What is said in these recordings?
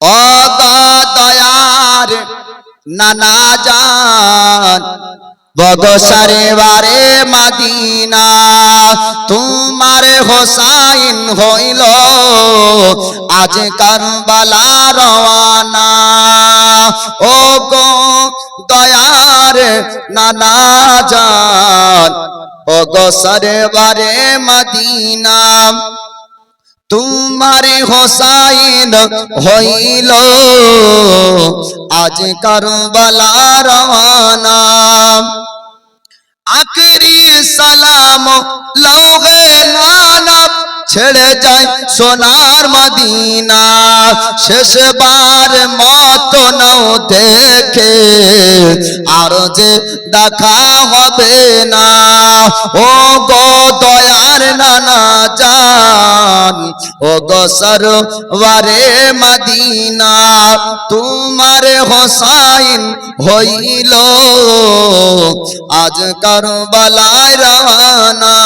অগদয়ার নানা জান বগসারে বারে মাদিনা, তোমার হোসাইন হইল আজ কারবালা রওয়ানা। ও গো দয়ার নানা জান ও গো সারে বারে মদিনা। তোমার হোসাইন হইল আজ কারবালা রওয়ানা আখরি সালাম লৌহে নানব ছেড়ে যায় সোনার মদিনা। শেষবার মত নাও দেখে, আর যে দেখা হবে না। ও ও গো সরওয়ারে মদিনা, তোমার হোসাইন হইল। আজ কারবালায় রওয়ানা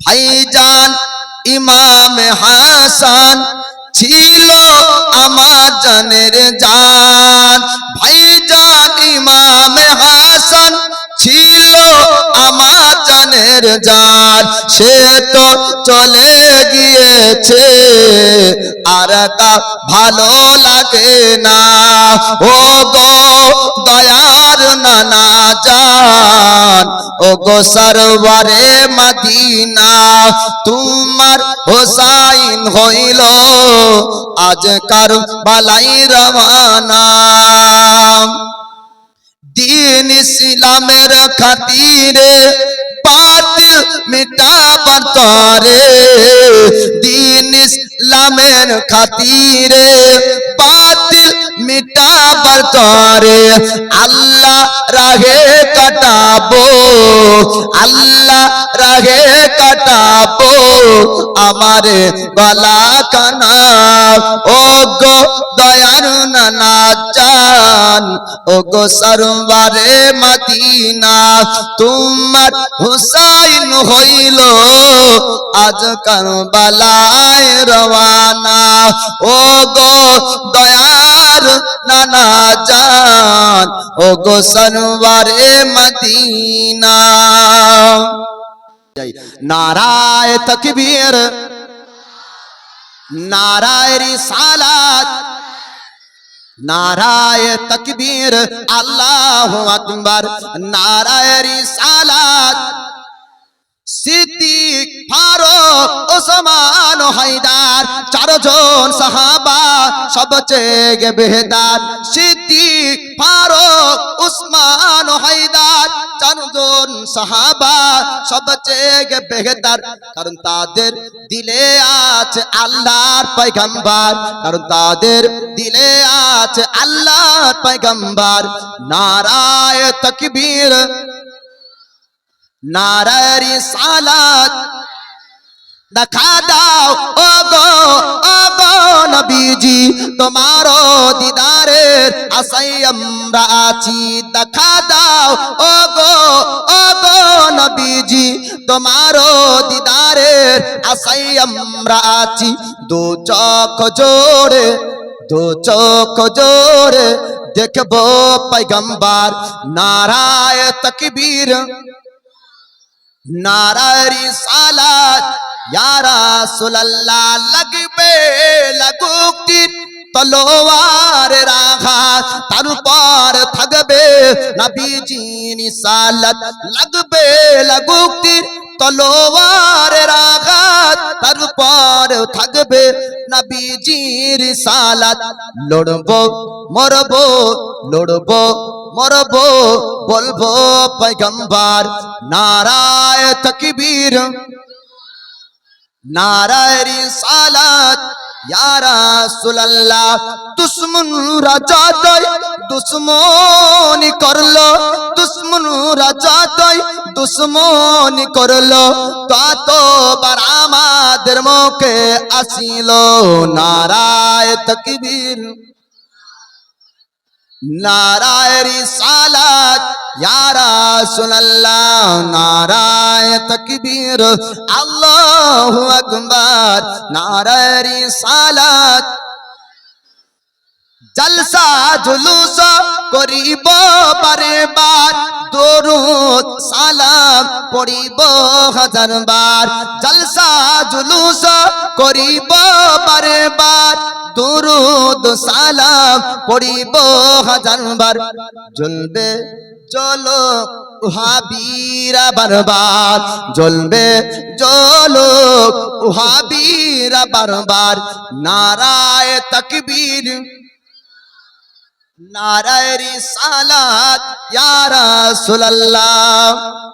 ভাইজান ইমাম হাসান ছিল আমার জানের জান। জানের জান সে তো চলে গিয়েছে। আর তা ভালো লাগে না। ও গো দয়ার নানা জান, ও গো সরওয়ারে মদিনা, তোমার হোসাইন হইল আজ কার বালাই রওয়ানা। দিন ইসলামের খাতিরে বাতিল মিটাবার তরে দিন ইসলামের খাতিরে বাতিল মিটাবার তরে আল্লাহ রাহে কাটাবো, আল্লাহ রাহে কাটাবো। আমারে গলা কানা ও গো দয়ার নানা জান ও গো সরবারে মদিনা, তোমার হুসাইন হইল। আজ কারবালায় রওয়ানা। ও গো দয়ার নানা জান ও গো সরবারে মদিনা। নারায় তকবীর, নারায় রিসালাত। নারায় তকবীর আল্লাহ আকবর নারায় রিসালাত। সিদ্দিক ফারুক ওসমান হায়দার চারজন সাহাবা সবচেয়ে বেহদার সিদ্দিক, ফারুক, উসমান, হায়দার চারজন সাহাবা সবচেয়ে বেহদার কারণ তাদের দিলে আছে আল্লাহর পয়গম্বর। কারণ তাদের দিলে আছে আল্লাহর পয়গম্বর। নারায় তকবীর নারারি সালাত দেখা দাও ও গো নবীজি তোমারও দিদারের আশাই আমরা আছি। দেখা দাও ও গো ও গো নবীজি তোমারও দিদারের আশাই আমরা আছি। দু চোখ জোরে, দু চোখ জোরে দেখব পৈগম্বার নারায় তকবীর নারারি সালাত ইয়ারা সুলাল্লাহ লাগবে লাগুক তলোয়ার রাঘাত তার উপর থাকবে নবীজির সালাত লাগবে লাগুক তলোয়ার রাঘাত তার উপর থাকবে নবীজির সালাত লড়বো মরবো লড়বো মরবো বলব পৈগম্বার নারায় তকবীর নারায় রিসালাত ইয়া রাসূলুল্লাহ, দুশ্মন করল, দুশ্মন রাজা তাই দুশ্মনি করল। তত বার আমাদের মুখে আসিল নারায় তকবীর। নারায় রিসালাত ইয়া রাসূলুল্লাহ, নারায় তাকবীর, আল্লাহু আকবার, নারায় রিসালাত। জলসা জুলুস করিব বারে বার দরুদ সালাম পড়িব হাজার বার জলসা জুলুস করিব বারে বার দরুদ, সালাম পড়িব হাজার বার। জ্বলবে চলো উহাবিরা বারবার। জ্বলবে চলো উহাবিরা বারবার। নারায় তকবীর, নারায় রিসালাত, ইয়া রাসূলুল্লাহ।